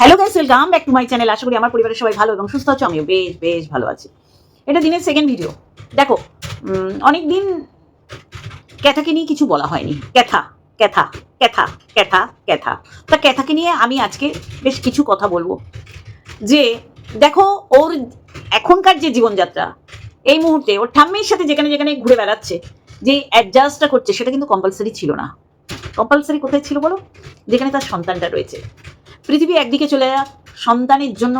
Hello guys welcome back to my channel আশা করি আমার পরিবারের সবাই ভালো এবং সুস্থ আছে। আমিও বেশ বেশ ভালো আছি। এটা দিনের সেকেন্ড ভিডিও দেখো অনেক দিন ক্যাথাকে নিয়ে কিছু বলা হয়নি। ক্যাথা ক্যাথা ক্যাথা ক্যাথা ক্যাথা। তা ক্যাথাকে নিয়ে আমি আজকে বেশ কিছু কথা বলব। যে, দেখো, ওর এখনকার যে জীবনযাত্রা, এই মুহূর্তে ওর ঠাম্মির সাথে যেখানে যেখানে ঘুরে বেড়াচ্ছে, যে অ্যাডজাস্টটা করছে, সেটা কিন্তু কম্পালসারি ছিল না। কম্পালসারি কোথায় ছিল বলো? যেখানে তার সন্তানটা রয়েছে। পৃথিবী একদিকে চলে যাক সন্তানের জন্য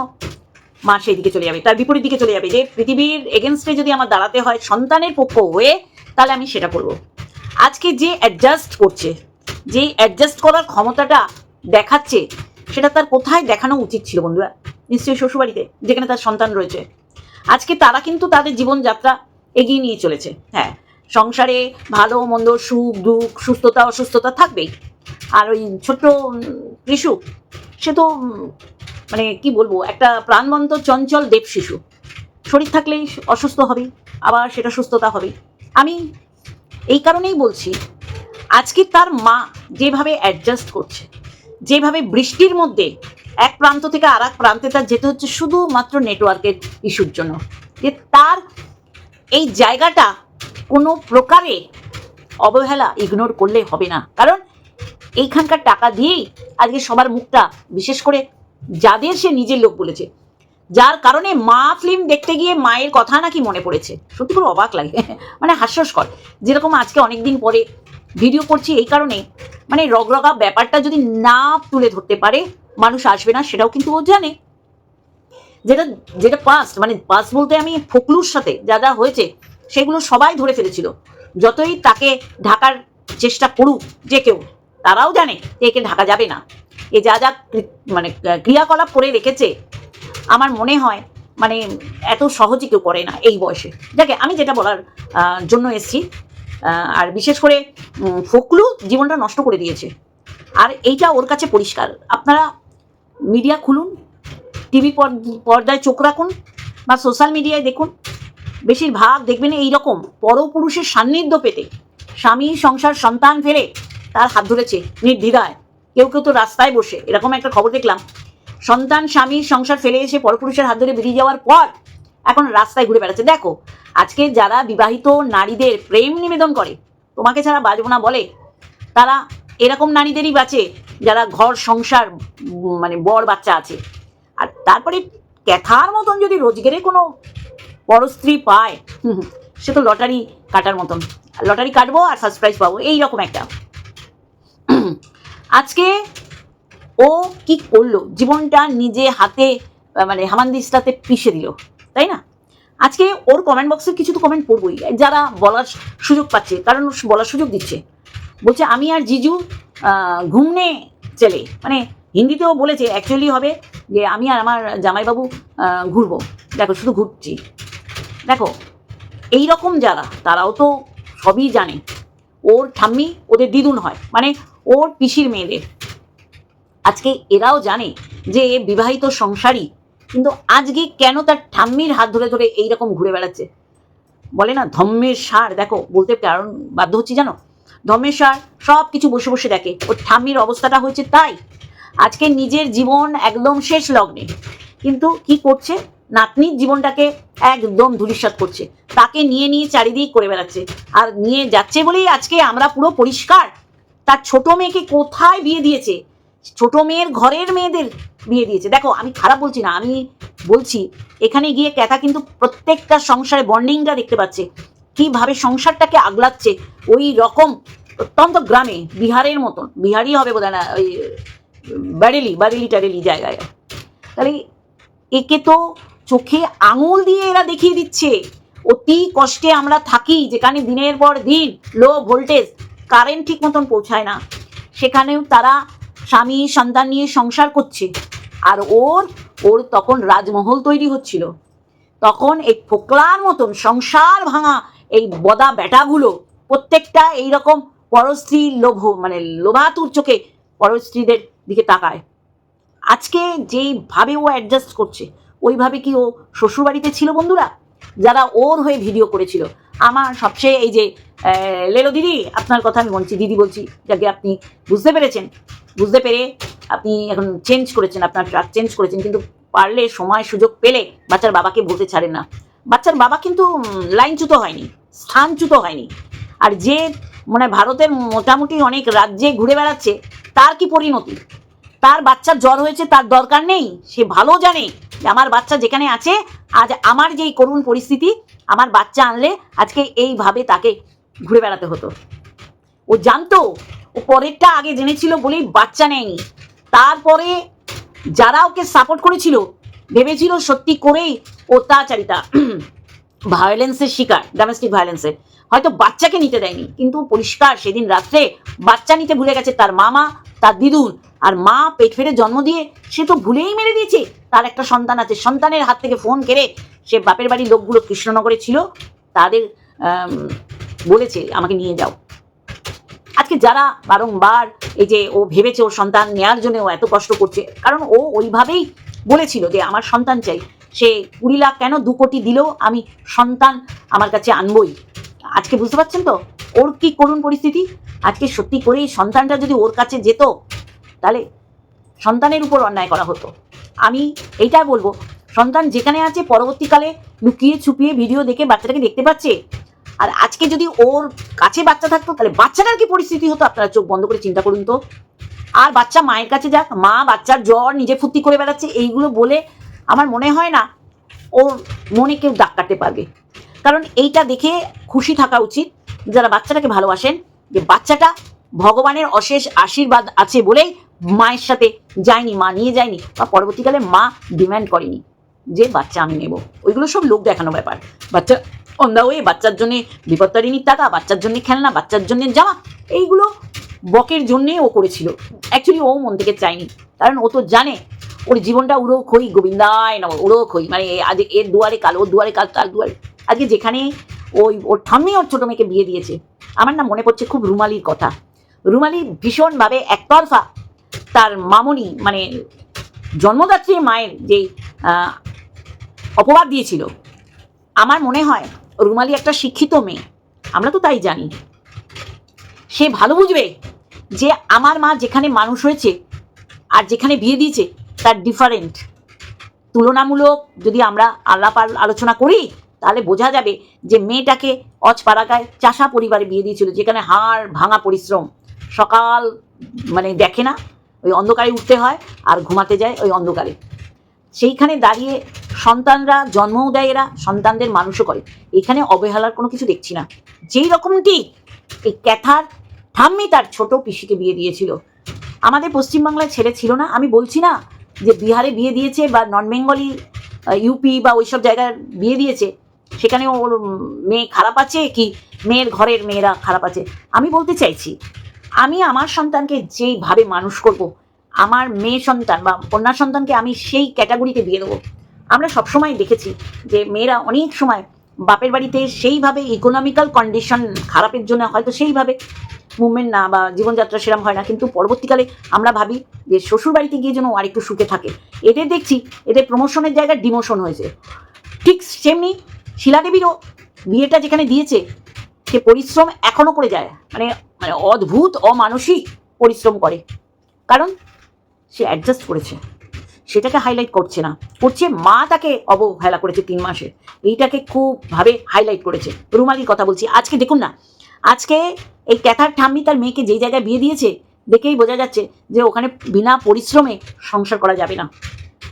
মা সেই দিকে চলে যাবে, তার বিপরীত দিকে চলে যাবে। যে পৃথিবীর এগেনস্টে যদি আমার দাঁড়াতে হয়, সন্তানের পক্ষ হয়ে, তাহলে আমি সেটা করব। আজকে যে অ্যাডজাস্ট করছে, যে অ্যাডজাস্ট করার ক্ষমতাটা দেখাচ্ছে, সেটা তার কোথায় দেখানো উচিত ছিল বন্ধুরা? নিশ্চয়ই শ্বশুরবাড়িতে, যেখানে তার সন্তান রয়েছে। আজকে তারা কিন্তু তাদের জীবনযাত্রা এগিয়ে নিয়ে চলেছে। হ্যাঁ সংসারে ভালো, মন্দ, সুখ, দুঃখ, সুস্থতা, অসুস্থতা থাকবেই। আর ওই ছোট্ট ত্রিশু সে তো মানে কি বলব, একটা প্রাণবন্ত চঞ্চল দেব শিশু। শরীর থাকলেই অসুস্থ হবে আবার সেটা সুস্থতা হবে আমি এই কারণেই বলছি, আজকে তার মা যেভাবে অ্যাডজাস্ট করছে, যেভাবে বৃষ্টির মধ্যে এক প্রান্ত থেকে আর এক প্রান্তে তার যেতে হচ্ছে শুধুমাত্র নেটওয়ার্কের ইস্যুর জন্য, যে তার এই জায়গাটা কোনো প্রকারে অবহেলা ইগনোর করলে হবে না। কারণ এইখানকার টাকা দিয়েই আজকে সবার মুখটা, বিশেষ করে যাদের সে নিজের লোক বলেছে, যার কারণে মা ফিল্ম দেখতে গিয়ে মায়ের কথা নাকি মনে পড়েছে। সত্যি করে অবাক লাগে মানে হাস্যস্কর। যেরকম আজকে অনেকদিন পরে ভিডিও করছি, এই কারণে মানে রগরগা ব্যাপারটা যদি না তুলে ধরতে পারে, মানুষ আসবে না, সেটাও কিন্তু ও জানে। যেটা যেটা পাস্ট মানে পাস্ট বলতে আমি ফকলুর সাথে যা যা হয়েছে, সেগুলো সবাই ধরে ফেলেছিল। যতই তাকে ঢাকার চেষ্টা করুক যে কেউ তারাও জানে যে একে ঢাকা যাবে না। এ যা যা মানে ক্রিয়াকলাপ করে রেখেছে, আমার মনে হয় মানে এত সহজে কেউ করে না এই বয়সে। যাকে আমি যেটা বলার জন্য এসছি আর বিশেষ করে ফকলু জীবনটা নষ্ট করে দিয়েছে। আর এইটা ওর কাছে পরিষ্কার। আপনারা মিডিয়া খুলুন, টিভি পর্দায় চোখ রাখুন বা সোশ্যাল মিডিয়ায় দেখুন। বেশিরভাগ দেখবেন এইরকম, পরপুরুষের সান্নিধ্য পেতে, স্বামী, সংসার, সন্তান ফেরে তার হাত ধরেছে, নির্দ্বিধায়। কেউ কেউ তো রাস্তায় বসে, এরকম একটা খবর দেখলাম। সন্তান, স্বামী, সংসার ফেলে এসে পরপুরুষের হাত ধরে বেরিয়ে যাওয়ার পর এখন রাস্তায় ঘুরে বেড়াচ্ছে। দেখো, আজকে যারা বিবাহিত নারীদের প্রেম নিবেদন করে, তোমাকে ছাড়া বাজবো না বলে, তারা এরকম নারীদেরই বাঁচে যারা ঘর, সংসার মানে বর বাচ্চা আছে। আর তারপরে ক্যাথার মতন যদি রোজগারে কোনো পরস্ত্রী পায় সে তো লটারি কাটার মতন। লটারি কাটবো আর ফার্স্ট প্রাইজ পাবো এই রকম একটা। আজকে ও কি করল? জীবনটা নিজে হাতে মানে হামানদিস্তাতে পিষে দিল, তাই না? আজকে ওর কমেন্ট বক্সে কিছু তো কমেন্ট পড়বই, যারা বলার সুযোগ পাচ্ছে, কারণ বলার সুযোগ দিচ্ছে। বলছে, আমি আর জিজু ঘুমনে চলে। মানে হিন্দিতেও বলেছে অ্যাকচুয়ালি হবে যে, আমি আর আমার জামাইবাবু ঘুরবো। দেখো, শুধু ঘুরছি। দেখো এই রকম যারা, তারাও তো সবই জানে। ওর ঠাম্মি ওদের দিদুন হয় মানে ওর পিসির মেয়েদের। আজকে এরাও জানে যে এ বিবাহিত সংসারী, কিন্তু আজকে কেন তার ঠাম্মির হাত ধরে ধরে এইরকম ঘুরে বেড়াচ্ছে? বলে না, ধম্মের সার, দেখো, বলতে কারণ বাধ্য হচ্ছি, জানো? ধম্মের সার সব কিছু বসে বসে দেখে, ওর ঠাম্মির অবস্থাটা হয়েছে তাই। আজকে নিজের জীবন একদম শেষ লগ্নে। কিন্তু কি করছে? নাতনির জীবনটাকে একদম ধূলিসাৎ করছে। তাকে নিয়ে নিয়ে চারিদিক করে বেড়াচ্ছে। আর নিয়ে যাচ্ছে বলেই আজকে আমরা পুরো পরিষ্কার। তার ছোট মেয়েকে কোথায় বিয়ে দিয়েছে? ছোট মেয়ের ঘরের মেয়েদের বিয়ে দিয়েছে। দেখো, আমি খারাপ বলছি না, আমি বলছি, এখানে গিয়ে ক্যাথা কিন্তু প্রত্যেকটা সংসারে বন্ডিংটা দেখতে পাচ্ছে। কীভাবে সংসারটাকে আগলাচ্ছে। ওই রকম অত্যন্ত গ্রামে, বিহারের মতন, বিহারই হবে বোধ না, ওই ব্যারেলি বারেলি টারেলি জায়গায়। তাহলে একে তো চোখে আঙুল দিয়ে এরা দেখিয়ে দিচ্ছে। অতি কষ্টে আমরা থাকি, যেখানে দিনের পর দিন লো ভোল্টেজ কারেন্ট ঠিক মতন পৌঁছায় না। সেখানেও তারা স্বামী সন্তান নিয়ে সংসার করছে। আর ওর ওর তখন রাজমহল তৈরি হচ্ছিল। তখন এই ফোকলার মতন সংসার ভাঙা এই বদা বেটাগুলো প্রত্যেকটা এইরকম পরস্ত্রীর লোভ মানে লোভাতুর চোখে পরস্ত্রীদের দিকে তাকায়। আজকে যেইভাবে ও অ্যাডজাস্ট করছে ওইভাবে কি ও শ্বশুরবাড়িতে ছিল বন্ধুরা? যারা ওর হয়ে ভিডিও করেছিল। আমার সবচেয়ে এই যে লেলো দিদি, আপনার কথা আমি বলছি, দিদি বলছি, যাকে আপনি বুঝতে পেরেছেন। বুঝতে পেরে আপনি এখন চেঞ্জ করেছেন, আপনার ট্রাক চেঞ্জ করেছেন, কিন্তু পারলে সময় সুযোগ পেলে বাচ্চার বাবাকে বলতে ছাড়েন না। বাচ্চার বাবা কিন্তু লাইনচ্যুত হয়নি, স্থানচ্যুত হয়নি। আর যে মানে ভারতের মোটামুটি অনেক রাজ্যে ঘুরে বেড়াচ্ছে, তার কি পরিণতি? তার বাচ্চার জ্বর হয়েছে, তার দরকার নেই। সে ভালো জানে আমার বাচ্চা যেখানে আছে, আজ আমার যেই করুণ পরিস্থিতি, আমার বাচ্চা আনলে আজকে এইভাবে তাকে ঘুরে বেড়াতে হতো। ও জানতো, ও পরেরটা আগে জেনেছিল বলেই বাচ্চা নেয়নি। তারপরে যারা ওকে সাপোর্ট করেছিল, ভেবেছিল সত্যি করেই অত্যাচারিতা ভায়োলেন্সের শিকার ডোমেস্টিক ভায়োলেন্সের হয়তো বাচ্চাকে নিতে দেয়নি, কিন্তু পরিষ্কার সেদিন রাত্রে বাচ্চা নিতে ভুলে গেছে তার মামা, তার দিদুন। আর মা পেট ফেরে জন্ম দিয়ে সে তো ভুলেই মেরে দিয়েছে। তার একটা সন্তান আছে, সন্তানের হাত থেকে ফোন কেড়ে সে বাপের বাড়ির লোকগুলো কৃষ্ণনগরে ছিল, তাদের বলেছে আমাকে নিয়ে যাও। আজকে যারা বারংবার এই যে ও ভেবেছে ওর সন্তান নেওয়ার জন্য ও এত কষ্ট করছে, কারণ ও ওইভাবেই বলেছিল যে আমার সন্তান চাই। সে কুড়ি লাখ কেন দু কোটি দিলেও আমি সন্তান আমার কাছে আনবই। আজকে বুঝতে পারছেন তো? ওর কি করুণ পরিস্থিতি? আজকে সত্যি করেই সন্তানটা যদি ওর কাছে যেত, তাহলে সন্তানের উপর অন্যায় করা হতো। আমি এইটা বলব, সন্তান যেখানে আছে, পরবর্তীকালে লুকিয়ে ছুপিয়ে ভিডিও দেখে বাচ্চাটাকে দেখতে পাচ্ছে। আর আজকে যদি ওর কাছে বাচ্চা থাকতো, তাহলে বাচ্চাটার কি পরিস্থিতি হতো? আপনারা চোখ বন্ধ করে চিন্তা করুন তো। আর বাচ্চা মায়ের কাছে যাক, মা বাচ্চার জ্বর, নিজে ফুর্তি করে বেড়াচ্ছে, এইগুলো বলে আমার মনে হয় না, ওর মনে কেউ দাগ কাটতে পারবে। কারণ এইটা দেখে খুশি থাকা উচিত যারা বাচ্চাটাকে ভালোবাসেন যে বাচ্চাটা ভগবানের অশেষ আশীর্বাদ আছে বলেই মায়ের সাথে যায়নি, মা নিয়ে যায়নি বা পরবর্তীকালে মা ডিম্যান্ড করেনি যে বাচ্চা আমি নেব। ওইগুলো সব লোক দেখানো ব্যাপার। বাচ্চা অন দ্য ওয়ে বাচ্চার জন্য বিপত্তারিণীর টাকা, বাচ্চার জন্য খেলনা, বাচ্চার জন্য জামা, এইগুলো বকের জন্যে ও করেছিল। অ্যাকচুয়ালি ও মন থেকে চায়নি। কারণ ও তো জানে, ওর জীবনটা উড়ো খই গোবিন্দায় নব উড়ো খই মানে আজ এর দুয়ারে কাল ওর দুয়ারে কাল, তার দুয়ারে। আজকে যেখানে ওই ওর ঠাম্মি ওর ছোটো মেয়েকে বিয়ে দিয়েছে, আমার না মনে পড়ছে খুব রুমালির কথা। রুমালি ভীষণভাবে একতরফা তার মামনি মানে জন্মদাত্রী মায়ের যে অপবাদ দিয়েছিল, আমার মনে হয় রুমালি একটা শিক্ষিত মেয়ে, আমরা তো তাই জানি। সে ভালো বুঝবে যে আমার মা যেখানে মানুষ হয়েছে আর যেখানে বিয়ে দিয়েছে তার ডিফারেন্ট তুলনামূলক যদি আমরা আলাপ আলোচনা করি তাহলে বোঝা যাবে যে মেয়েটাকে অজপাড়াগায় চাষা পরিবারে বিয়ে দিয়েছিল, যেখানে হাড় ভাঙা পরিশ্রম। সকাল মানে দেখে না, ওই অন্ধকারে উঠতে হয় আর ঘুমাতে যায় ওই অন্ধকারে। সেইখানে দাঁড়িয়ে সন্তানরা জন্মও দেয় এরা, সন্তানদের মানুষও করে। এখানে অবহেলার কোনো কিছু দেখছি না। যেই রকমটি এই ক্যাথার ঠাম্মি তার ছোট পিসিকে বিয়ে দিয়েছিল। আমাদের পশ্চিমবাংলায় ছেলে ছিল না, আমি বলছি না যে বিহারে বিয়ে দিয়েছে বা নন বেঙ্গলি ইউপি বা ওইসব জায়গায় বিয়ে দিয়েছে। সেখানে ওর মেয়ে খারাপ আছে কি মেয়ের ঘরের মেয়েরা খারাপ আছে? আমি বলতে চাইছি, আমি আমার সন্তানকে যেইভাবে মানুষ করব, আমার মেয়ে সন্তান বা কন্যা সন্তানকে আমি সেই ক্যাটাগরিতে দিয়ে দেবো। আমরা সবসময় দেখেছি যে মেয়েরা অনেক সময় বাপের বাড়িতে সেইভাবে ইকোনমিক্যাল কন্ডিশন খারাপের জন্য হয়তো সেইভাবে মুভমেন্ট না বা জীবনযাত্রা সেরম হয় না, কিন্তু পরবর্তীকালে আমরা ভাবি যে শ্বশুর বাড়িতে গিয়ে যেন আরেকটু সুখে থাকে। এদের দেখছি, এদের প্রমোশনের জায়গায় ডিমোশন হয়েছে। ঠিক সেমনি শিলাদেবীরও বিয়েটা যেখানে দিয়েছে, সে পরিশ্রম এখনও করে যায়। মানে মানে অদ্ভুত, অমানসিক পরিশ্রম করে। কারণ সে অ্যাডজাস্ট করেছে। সেটাকে হাইলাইট করছে না। করছে, মা তাকে অবহেলা করেছে তিন মাসে। এইটাকে খুব ভাবে হাইলাইট করেছে। রুমালির কথা বলছি। আজকে দেখুন না, আজকে এই ক্যাথার ঠাম্মি তার মেয়েকে যেই জায়গায় বিয়ে দিয়েছে, দেখেই বোঝা যাচ্ছে যে ওখানে বিনা পরিশ্রমে সংসার করা যাবে না।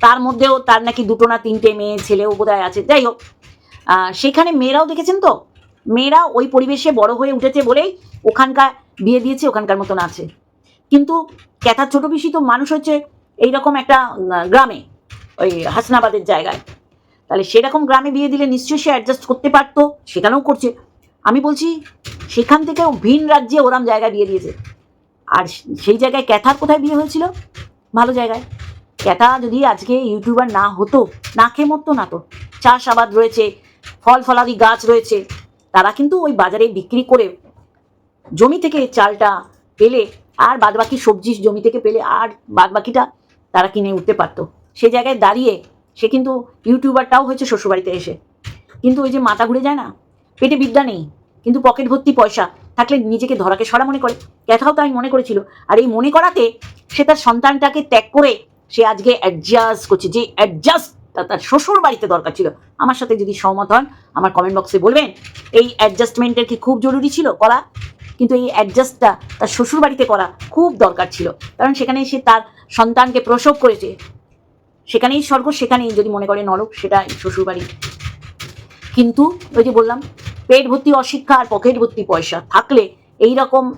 তার মধ্যেও তার নাকি দুটো না তিনটে মেয়ে, ছেলেও বোধহয় আছে। যাই হোক সেখানে মেয়েরাও দেখেছেন তো? মেয়েরা ওই পরিবেশে বড় হয়ে উঠেছে বলেই ওখানকার বিয়ে দিয়েছে, ওখানকার মতন আছে। কিন্তু ক্যাথার ছোট পিসি তো মানুষ হচ্ছে এইরকম একটা গ্রামে, ওই হাসনাবাদের জায়গায়। তাহলে সেরকম গ্রামে বিয়ে দিলে নিশ্চয়ই সে অ্যাডজাস্ট করতে পারতো, সেখানেও করছে। আমি বলছি, সেখান থেকেও ভিন রাজ্যে ওরাম জায়গায় বিয়ে দিয়েছে। আর সেই জায়গায় ক্যাথার কোথায় বিয়ে হয়েছিল? ভালো জায়গায়। ক্যাথা যদি আজকে ইউটিউবার না হতো, না খেয়ে মরতো না তো। চাষাবাদ রয়েছে ফল ফলাদি গাছ রয়েছে, তারা কিন্তু ওই বাজারে বিক্রি করে জমি থেকে চালটা পেলে আর বাদবাকি সবজি জমি থেকে পেলে আর বাদবাকিটা তারা কিনে উঠতে পারতো। সে জায়গায় দাঁড়িয়ে সে কিন্তু ইউটিউবারটাও হয়েছে শ্বশুরবাড়িতে এসে। কিন্তু ওই যে মাথা ঘুরে যায় না, পেটে বিদ্যা নেই, কিন্তু পকেট ভর্তি পয়সা থাকলে নিজেকে ধরাকে সরা মনে করে। ক্যাথাও তাই মনে করেছিল। আর এই মনে করাতে সে তার সন্তানটাকে ত্যাগ করে সে আজকে অ্যাডজাস্ট করছে, যে অ্যাডজাস্ট তার শ্বশুর বাড়িতে দরকার ছিল। আমার সাথে যদি সহমত হন, আমার কমেন্ট বক্সে বলবেন, এই অ্যাডজাস্টমেন্টের কি খুব জরুরি ছিল করা? কিন্তু এই অ্যাডজাস্টটা তার শ্বশুর বাড়িতে করা খুব দরকার ছিল। কারণ সেখানে সে তার সন্তানকে প্রসব করেছে। সেখানেই স্বর্গ, সেখানেই যদি মনে করে নরক, সেটা শ্বশুর বাড়ি। কিন্তু ওই যে বললাম, পেট ভর্তি অশিক্ষা আর পকেট ভর্তি পয়সা থাকলে এই রকম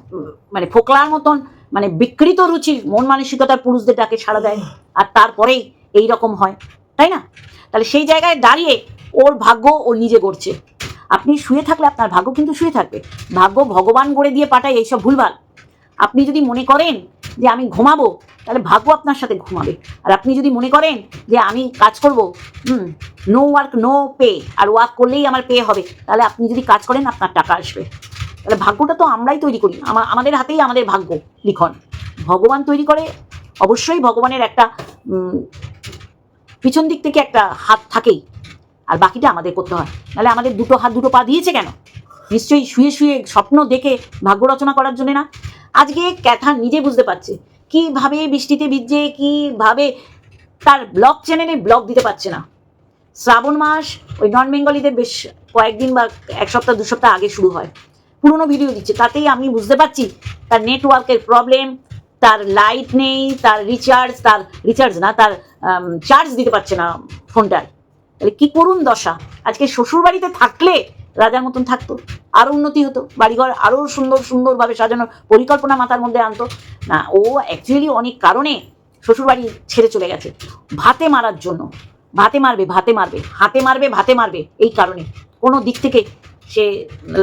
মানে ফোকলার মতন মানে বিকৃত রুচির, মন মানসিকতার পুরুষদের ডাকে সাড়া দেয়। আর তারপরেই এই রকম হয়। তাই না? তাহলে সেই জায়গায় দাঁড়িয়ে ওর ভাগ্য ও নিজে গড়ছে। আপনি শুয়ে থাকলে আপনার ভাগ্য কিন্তু শুয়ে থাকবে। ভাগ্য ভগবান গড়ে দিয়ে পাঠায় এইসব ভুলভাল। আপনি যদি মনে করেন যে আমি ঘুমাবো, তাহলে ভাগ্য আপনার সাথে ঘুমাবে। আর আপনি যদি মনে করেন যে আমি কাজ করব, hmm no work no pay আর ওয়ার্ক করলেই আমার পে হবে, তাহলে আপনি যদি কাজ করেন, আপনার টাকা আসবে। তাহলে ভাগ্যটা তো আমরাই তৈরি করি। আমা- আমাদের হাতেই আমাদের ভাগ্য লিখন। ভগবান তৈরি করে, অবশ্যই ভগবানের একটা পিছন দিক থেকে একটা হাত থাকেই, আর বাকিটা আমাদের করতে হয়। নাহলে আমাদের দুটো হাত দুটো পা দিয়েছে কেন? নিশ্চয়ই শুয়ে শুয়ে স্বপ্ন দেখে ভাগ্য রচনা করার জন্য না? আজকে ক্যাথা নিজে বুঝতে পারছে, কীভাবে বৃষ্টিতে ভিজছে কীভাবে তার ব্লগ চ্যানেলে ব্লগ দিতে পারছে না। শ্রাবণ মাস, ওই নন বেঙ্গলিদের বেশ কয়েকদিন বা এক সপ্তাহ, দু সপ্তাহ আগে শুরু হয়। পুরনো ভিডিও দিচ্ছে, তাতেই আমি বুঝতে পারছি তার নেটওয়ার্কের প্রবলেম তার লাইট নেই, তার রিচার্জ তার রিচার্জ না, তার চার্জ দিতে পারছে না ফোনটার। তাহলে কি করুন দশা? আজকে শ্বশুর বাড়িতে থাকলে রাজার মতন থাকতো আরও উন্নতি হতো, বাড়িঘর আরও সুন্দর, সুন্দরভাবে সাজানোর পরিকল্পনা মাথার মধ্যে আনতো। না, ও অ্যাকচুয়ালি অনেক কারণে শ্বশুরবাড়ি ছেড়ে চলে গেছে। ভাতে মারার জন্য, ভাতে মারবে ভাতে মারবে, হাতে মারবে, ভাতে মারবে, এই কারণে। কোনো দিক থেকে সে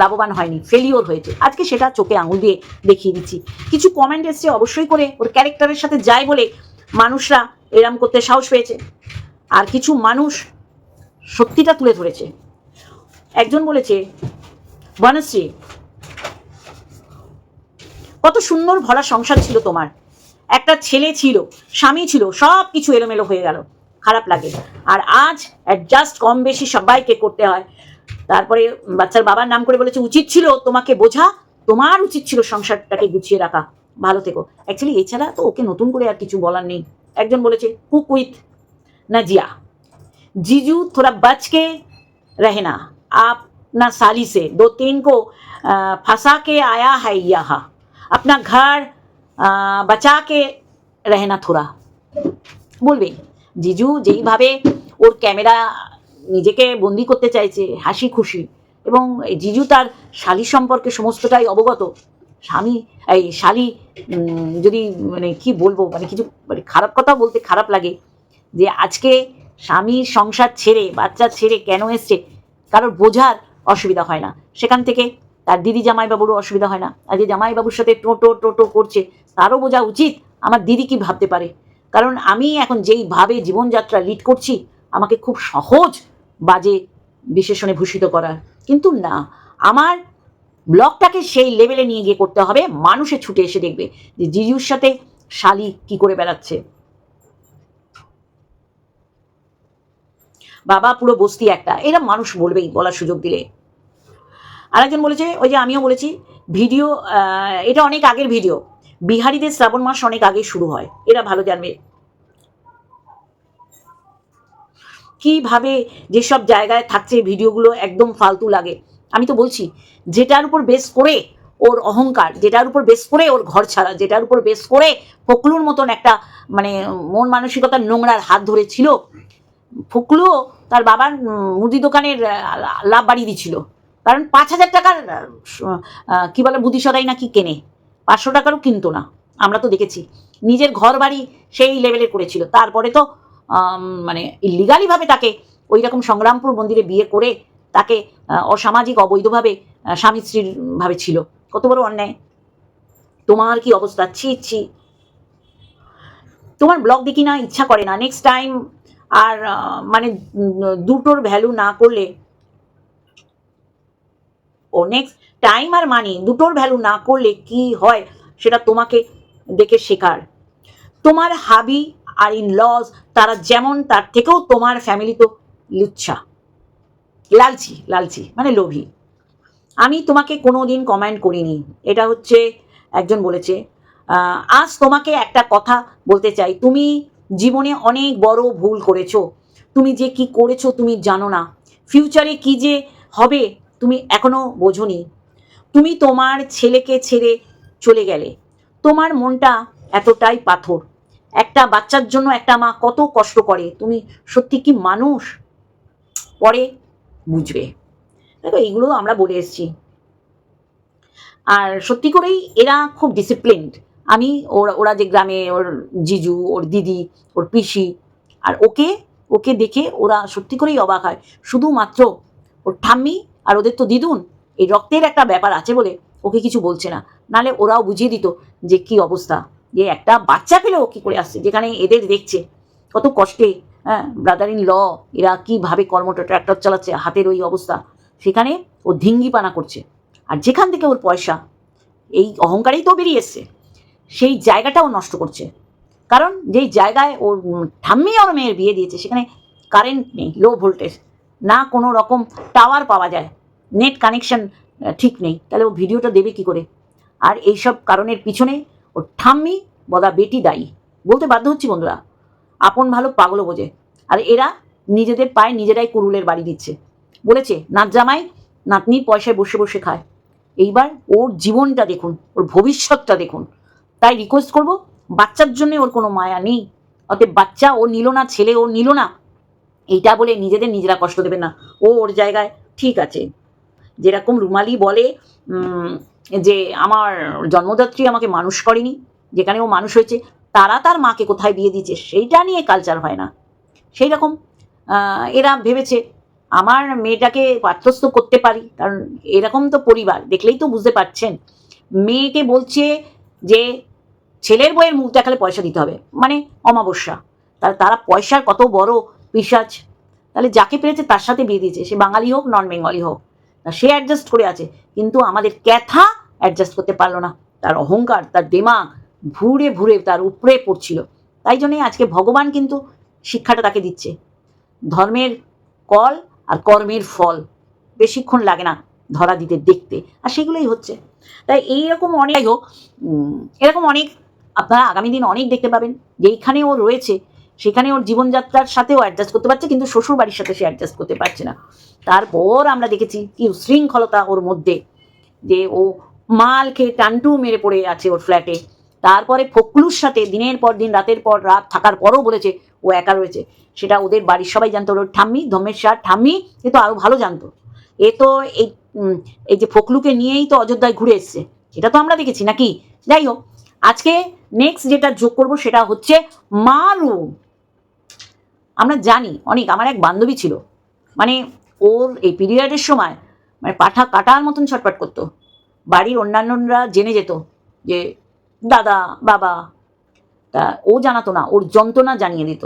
লাভবান হয়নি ফেলিওর হয়েছে। আজকে সেটা চোখে আঙুল দিয়ে দেখিয়ে দিচ্ছি। কিছু কমেন্ট এসছে অবশ্যই করে ওর ক্যারেক্টারের সাথে যায় বলে মানুষরা এরম করতে সাহস পেয়েছে। আর কিছু মানুষ সত্যিটা তুলে ধরেছে। একজন বলেছে, বনশ্রী, কত সুন্দর ভরা সংসার ছিল তোমার। একটা ছেলে ছিল, স্বামী ছিল সব কিছু এলোমেলো হয়ে গেল। খারাপ লাগে। আর আজ অ্যাডজাস্ট কম বেশি সবাইকে করতে হয়। তারপরে বাচ্চার বাবার নাম করে বলেছে উচিত ছিল তোমাকে বোঝা তোমার উচিত ছিল সংসারটাকে গুছিয়ে রাখা ভালো থেকো অ্যাকচুয়ালি এছাড়া তো ওকে নতুন করে আর কিছু বলার নেই একজন বলেছে কুক উইথ নাজিয়া जीजू थोड़ा बच के रहना आप ना साली से दो तीन को अ, फंसा के आया है यहाँ अपना घर अ, बचा के रहना थोड़ा বলবে জিজু যেইভাবে ওর ক্যামেরা নিজেকে বন্দি করতে চাইছে, হাসি খুশি। এবং জিজু তার শালি সম্পর্কে সমস্তটাই অবগত। স্বামী, এই শালি যদি মানে কি বলব মানে কিছু মানে খারাপ কথা বলতে খারাপ লাগে, যে আজকে স্বামীর সংসার ছেড়ে, বাচ্চা ছেড়ে কেন এসছে, কারোর বোঝার অসুবিধা হয় না। সেখান থেকে তার দিদি জামাইবাবুরও অসুবিধা হয় না। আর যে জামাইবাবুর সাথে টোটো টোটো করছে, তারও বোঝা উচিত আমার দিদি কি ভাবতে পারে। কারণ আমি এখন যেইভাবে জীবনযাত্রা লিড করছি, আমাকে খুব সহজ বাজে বিশেষণে ভূষিত করার কিন্তু না, আমার ব্লগটাকে সেই লেভেলে নিয়ে গিয়ে করতে হবে। মানুষে ছুটে এসে দেখবে যে জিজুর সাথে শালি কি করে বেড়াচ্ছে। বাবা, পুরো বস্তি একটা। এরা মানুষ বলবেই, বলার সুযোগ দিলে। আরেকজন বলেছে, ওই যে আমিও বলেছি, ভিডিও এটা অনেক আগের ভিডিও। বিহারিদের শ্রাবণ মাস অনেক আগে শুরু হয়। এরা ভালো জানবে। কীভাবে যেসব জায়গায় থাকছে ভিডিওগুলো একদম ফালতু লাগে। আমি তো বলছি, যেটার উপর বেস করে ওর অহংকার, যেটার উপর বেস করে ওর ঘর ছাড়া, যেটার উপর বেস করে ফকলুর মতন একটা মানে মন মানসিকতার নোংরার হাত ধরে ছিল ফকলুও তার বাবার মুদি দোকানের লাভ বাড়িয়ে দিচ্ছিল কারণ পাঁচ হাজার টাকার কি বলে, বুদ্ধি সদাই নাকি কেনে? পাঁচশো টাকারও কিনতো না। আমরা তো দেখেছি, নিজের ঘর বাড়ি সেই লেভেলের করেছিল। তারপরে তো মানে ইলিগালিভাবে তাকে ওই রকম সংগ্রামপুর মন্দিরে বিয়ে করে তাকে অসামাজিক, অবৈধভাবে স্বামী স্ত্রীর ভাবে ছিল। কত বড় অন্যায়। তোমার কি অবস্থা? ছি ছি। তোমার ব্লগ দেখি না, ইচ্ছা করে না। নেক্সট টাইম আর মানে দুটোর ভ্যালু না করলে ও নেক্সট টাইম আর মানি, দুটোর ভ্যালু না করলে কি হয়, সেটা তোমাকে দেখে শেখার। তোমার হাবি আর ইন লজ তারা যেমন, তার থেকেও তোমার ফ্যামিলি তো লুচ্ছা। লালচি লালচি মানে লোভী। আমি তোমাকে কোনো দিন কমেন্ট করিনি। এটা হচ্ছে, একজন বলেছে আজ তোমাকে একটা কথা বলতে চাই। তুমি জীবনে অনেক বড় ভুল করেছ। তুমি যে কি করেছ তুমি জানো না। ফিউচারে কি যে হবে তুমি এখনও বোঝোনি। তুমি তোমার ছেলেকে ছেড়ে চলে গেলে। তোমার মনটা এতটাই পাথর। একটা বাচ্চার জন্য একটা মা কত কষ্ট করে। তুমি সত্যি কি মানুষ? পরে বুঝবে। দেখো, এইগুলো আমরা বলে এসেছি। আর সত্যি করেই এরা খুব ডিসিপ্লিনড আমি, ওরা ওরা যে গ্রামে, ওর জিজু, ওর দিদি, ওর পিসি, আর ওকে ওকে দেখে ওরা সত্যি করেই অবাক হয়। শুধুমাত্র ওর ঠাম্মি আর ওদের তো দিদুন, এই রক্তের একটা ব্যাপার আছে বলে ওকে কিছু বলছে না। নালে ওরাও বুঝিয়ে দিত যে কি অবস্থা। যে একটা বাচ্চা পেলেও কি করে আসছে? যেখানে এদের দেখছে, কত কষ্টে হ্যাঁ? ব্রাদার ইন ল এরা কীভাবে কর্মটা ট্র্যাক্টর চালাচ্ছে, হাতের ওই অবস্থা। সেখানে ও ধিঙ্গিপানা করছে। আর যেখান থেকে ওর পয়সা, এই অহংকারেই তো বেরিয়ে এসছে, সেই জায়গাটাও নষ্ট করছে। কারণ যেই জায়গায় ওর ঠাম্মি আর মেয়ের বিয়ে দিয়েছে, সেখানে কারেন্ট নেই লো ভোল্টেজ না কোনো রকম টাওয়ার পাওয়া যায় নেট কানেকশন ঠিক নেই। তাহলে ও ভিডিওটা দেবে কি করে? আর এইসব কারণের পিছনে ওর ঠাম্মি বদা বেটি দায়ী। বলতে বাধ্য হচ্ছি বন্ধুরা। আপন ভালো পাগলও বোঝে। আর এরা নিজেদের পায়ে নিজেরাই কুরুলের বাড়ি দিচ্ছে। বলেছে নাচ জামাই, নাতনির পয়সায় বসে বসে খায়। এইবার ওর জীবনটা দেখুন, ওর ভবিষ্যৎটা দেখুন। তাই রিকোয়েস্ট করব, বাচ্চার জন্য ওর কোনো মায়া নেই। অতএব বাচ্চা ও নিল না, ছেলে ও নিল না। এইটা বলে নিজেদের নিজেরা কষ্ট দেবে না। ও ওর জায়গায় ঠিক আছে। যেরকম রুমালি বলে যে আমার জন্মদাত্রী আমাকে মানুষ করেনি, যেখানে ও মানুষ হয়েছে, তারা তার মাকে কোথায় বিয়ে দিয়েছে, সেইটা নিয়ে কালচার হয় না। সেই রকম এরা ভেবেছে, আমার মেয়েটাকে পাত্রস্থ করতে পারি, কারণ এরকম তো পরিবার, দেখলেই তো বুঝতে পারছেন। মেয়েকে বলছে যে, ছেলের বইয়ের মুখ দেখালে পয়সা দিতে হবে মানে অমাবস্যা। তাহলে তারা পয়সার কত বড় পিসাজ তাহলে যাকে পেরেছে তার সাথে বিয়ে দিয়েছে, সে বাঙালি হোক নন বেঙ্গলি হোক। সে অ্যাডজাস্ট করে আছে, কিন্তু আমাদের ক্যাথা অ্যাডজাস্ট করতে পারল না। তার অহংকার, তার দেমাগ ভুরে ভুরে তার উপরে পড়ছিল। তাই জন্যই আজকে ভগবান কিন্তু শিক্ষাটা তাকে দিচ্ছে। ধর্মের কল আর কর্মের ফল বেশিক্ষণ লাগে না ধরা দিতে, দেখতে। আর সেগুলোই হচ্ছে। তাই এইরকম অনেক হোক এরকম অনেক, আপনারা আগামী দিন অনেক দেখতে পাবেন। যেইখানে ও রয়েছে সেখানে ওর জীবনযাত্রার সাথেও অ্যাডজাস্ট করতে পারছে, কিন্তু শ্বশুর বাড়ির সাথে সে অ্যাডজাস্ট করতে পারছে না। তারপর আমরা দেখেছি কি উশৃঙ্খলতা ওর মধ্যে, যে ও মাল খেয়ে টানটু মেরে পড়ে আছে ওর ফ্ল্যাটে তারপরে ফকলুর সাথে দিনের পর দিন, রাতের পর রাত থাকার পরও বলেছে ও একা রয়েছে। সেটা ওদের বাড়ির সবাই জানতো, ওর ঠাম্মি ধমের সার ঠাম্মি, এ তো আরও ভালো জানতো। এ তো এই এই যে ফকলুকে নিয়েই তো অযোধ্যায় ঘুরে এসছে। এটা তো আমরা দেখেছি নাকি? যাই হোক, আজকে নেক্সট যেটা যোগ করব সেটা হচ্ছে মারু আমরা জানি, অনেক, আমার এক বান্ধবী ছিল। মানে ওর এই পিরিয়ডের সময় মানে পাঠা কাটার মতন ছটপট করতো। বাড়ির অন্যান্যরা জেনে যেত যে, দাদা, বাবা। তা ও জানাতো না, ওর যন্ত্রণা জানিয়ে দিত।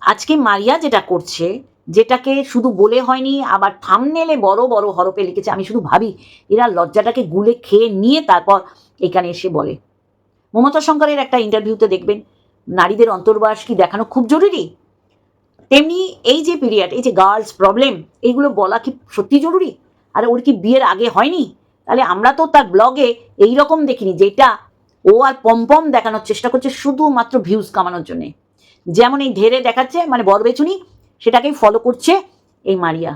আজকে মারিয়া যেটা করছে, যেটাকে শুধু বলে হয়নি, আবার থামনেলে বড় বড় হরপে লিখেছে, আমি শুধু ভাবি, এরা লজ্জাটাকে গুলে খেয়ে নিয়ে তারপর এখানে এসে বলে। মমতা শঙ্করের একটা ইন্টারভিউতে দেখবেন, নারীদের অন্তর্বাস কি দেখানো খুব জরুরি। তেমনি এই যে পিরিয়ড এই যে গার্লস প্রবলেম এইগুলো বলা কি সত্যি জরুরি? আর ওর কি বিয়ের আগে হয়নি? তাহলে আমরা তো তার ব্লগে এই রকম দেখিনি, যেটা ও আর পম্পম দেখানোর চেষ্টা করছে শুধুমাত্র ভিউজ কামানোর জন্যে। যেমন এই ধেরে দেখাচ্ছে মানে বরবেচুনি সেটাকেই ফলো করছে এই মারিয়া।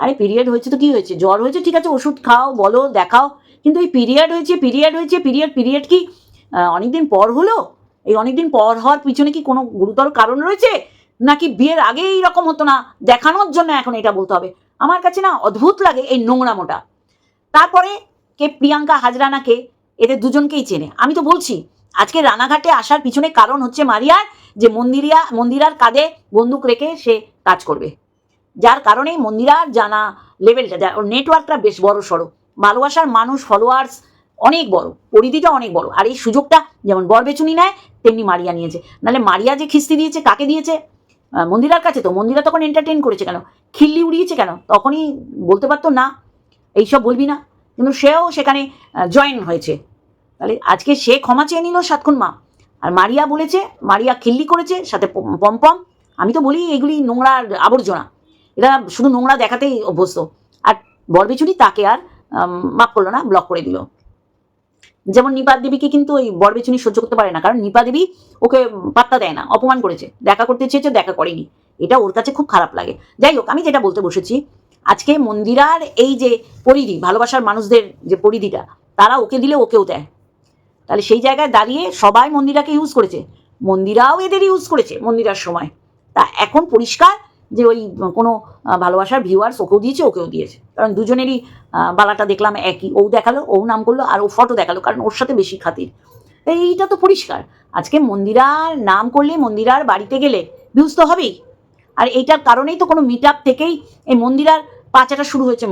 আরে পিরিয়ড হয়েছে তো কি হয়েছে? জ্বর হয়েছে, ঠিক আছে, ওষুধ খাও, বলো, দেখাও। কিন্তু এই পিরিয়ড হয়েছে পিরিয়ড হয়েছে পিরিয়ড পিরিয়ড কি অনেকদিন পর হলো? এই অনেকদিন পর হওয়ার পিছনে কি কোনো গুরুতর কারণ রয়েছে? নাকি বিয়ের আগে এইরকম হতো না? দেখানোর জন্য এখন এটা বলতে হবে। আমার কাছে না অদ্ভুত লাগে এই নোংরামোটা। তারপরে কে প্রিয়াঙ্কা হাজরানাকে এদের দুজনকেই চেনে। আমি তো বলছি, আজকে রানাঘাটে আসার পিছনে কারণ হচ্ছে মারিয়ার, যে মন্দিরিয়া, মন্দিরার কাঁধে বন্দুক রেখে সে কাজ করবে। যার কারণে মন্দিরার জানা লেভেলটা ওর নেটওয়ার্কটা বেশ বড় সড়ো। ভালোবাসার মানুষ ফলোয়ার্স অনেক বড়, পরিধিটা অনেক বড়। আর এই সুযোগটা যেমন বরবেচুনি নেয়, তেমনি মারিয়া নিয়েছে। নাহলে মারিয়া যে খিস্তি দিয়েছে, কাকে দিয়েছে? মন্দিরার কাছে তো, মন্দিরা তখন এন্টারটেন করেছে কেন? খিল্লি উড়িয়েছে কেন? তখনই বলতে পারতো, না, এইসব বলবি না। কিন্তু সেও সেখানে জয়েন হয়েছে। তাহলে আজকে সে ক্ষমা চেয়ে নিল সাতক্ষণ মা। আর মারিয়া বলেছে, মারিয়া খিল্লি করেছে, সাথে পম- পমপম। আমি তো বলি এগুলি নোংরা আবর্জনা। এরা শুধু নোংরা দেখাতেই অভ্যস্ত। আর বরবেচুরি তাকে আর মাফ করল না ব্লক করে দিল। যেমন নিপা দেবীকে কিন্তু ওই বরবেচুনি সহ্য করতে পারে না, কারণ নিপা দেবী ওকে পাত্তা দেয় না, অপমান করেছে, দেখা করতে চেয়েছে, দেখা করেনি। এটা ওর কাছে খুব খারাপ লাগে। যাই হোক, আমি যেটা বলতে বসেছি, আজকে মন্দিরার এই যে পরিধি, ভালোবাসার মানুষদের যে পরিধিটা, তারা ওকে দিলে ওকেও দেয়। তাহলে সেই জায়গায় দাঁড়িয়ে সবাই মন্দিরাকে ইউজ করেছে। মন্দিরাও এদের ইউজ করেছে মন্দিরার সময়। তা এখন পরিষ্কার যে ওই কোনো ভালোবাসার ভিউয়ার্স ওকেও দিয়েছে ওকেও দিয়েছে। কারণ দুজনেরই বালাটা দেখলাম একই। ও দেখাল, ও নাম করল, আর ও ফটো দেখাল, কারণ ওর সাথে বেশি খাতির। এইটা তো পরিষ্কার। আজকে মন্দিরার নাম করলে মন্দিরার বাড়িতে গেলে ভিউজ তো হবেই। আর এইটার কারণেই তো কোনো মিট আপ থেকেই এই মন্দিরার পাচাটা শুরু হয়েছে।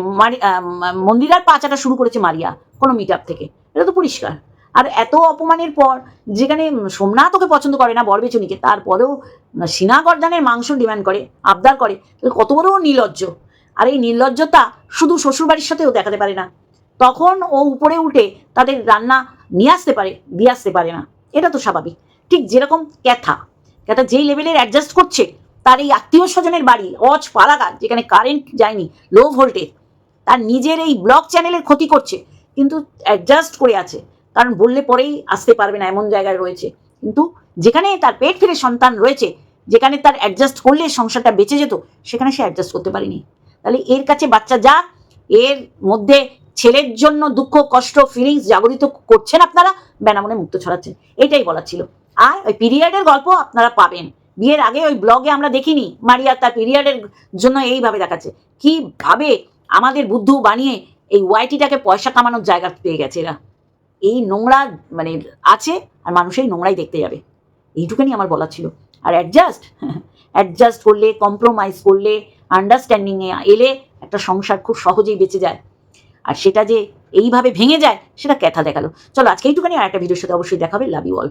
মন্দিরার পাচাটা শুরু করেছে মারিয়া, কোনো মিট আপ থেকে। এটা তো পরিষ্কার। আর এত অপমানের পর, যেখানে সোমনাথ ওকে পছন্দ করে না বরবেচনিকে, তারপরেও সিনা গর্দানের মাংস ডিমান্ড করে, আবদার করে কত বড় নির্লজ্জ। আর এই নির্লজ্জতা শুধু শ্বশুরবাড়ির সাথেও দেখাতে পারে না। তখন ও উপরে উঠে তাদের রান্না নিয়ে আসতে পারে, দিয়ে আসতে পারে না। এটা তো স্বাভাবিক। ঠিক যেরকম ক্যাথা। ক্যাথা যেই লেভেলের অ্যাডজাস্ট করছে, তার এই আত্মীয় স্বজনের বাড়ি, অজ পালাগার যেখানে কারেন্ট যায়নি লো ভোল্টেজ তার নিজের এই ব্লগ চ্যানেলের ক্ষতি করছে, কিন্তু অ্যাডজাস্ট করে আছে। কারণ বললে পরেই আসতে পারবে না, এমন জায়গায় রয়েছে। কিন্তু যেখানে তার পেট ফিরে সন্তান রয়েছে, যেখানে তার অ্যাডজাস্ট করলে সংসারটা বেঁচে যেত, সেখানে সে অ্যাডজাস্ট করতে পারেনি। তাহলে এর কাছে বাচ্চা যা, এর মধ্যে ছেলের জন্য দুঃখ, কষ্ট ফিলিংস জাগরিত করছেন আপনারা, বেনামনে মুক্ত ছড়াচ্ছেন। এটাই বলার ছিল। আর ওই পিরিয়ডের গল্প আপনারা পাবেন। বিয়ের আগে ওই ব্লগে আমরা দেখিনি, মারিয়া তার পিরিয়ডের জন্য এইভাবে দেখাচ্ছে। কীভাবে আমাদের বুদ্ধু বানিয়ে এই ওয়াইটিটাকে পয়সা কামানোর জায়গা পেয়ে গেছে এরা। এই নোংরা মানে আছে, আর মানুষ এই নোংরাই দেখতে যাবে। এইটুখানি আমার বলার ছিল। আর অ্যাডজাস্ট অ্যাডজাস্ট করলে কম্প্রোমাইজ করলে আন্ডারস্ট্যান্ডিংয়ে এলে একটা সংসার খুব সহজেই বেঁচে যায়। আর সেটা যে এইভাবে ভেঙে যায়, সেটা ক্যাথা দেখাল। চলো আজকে এইটুখানি আর একটা ভিডিওর সাথে অবশ্যই দেখাবে লাভ ইউ অল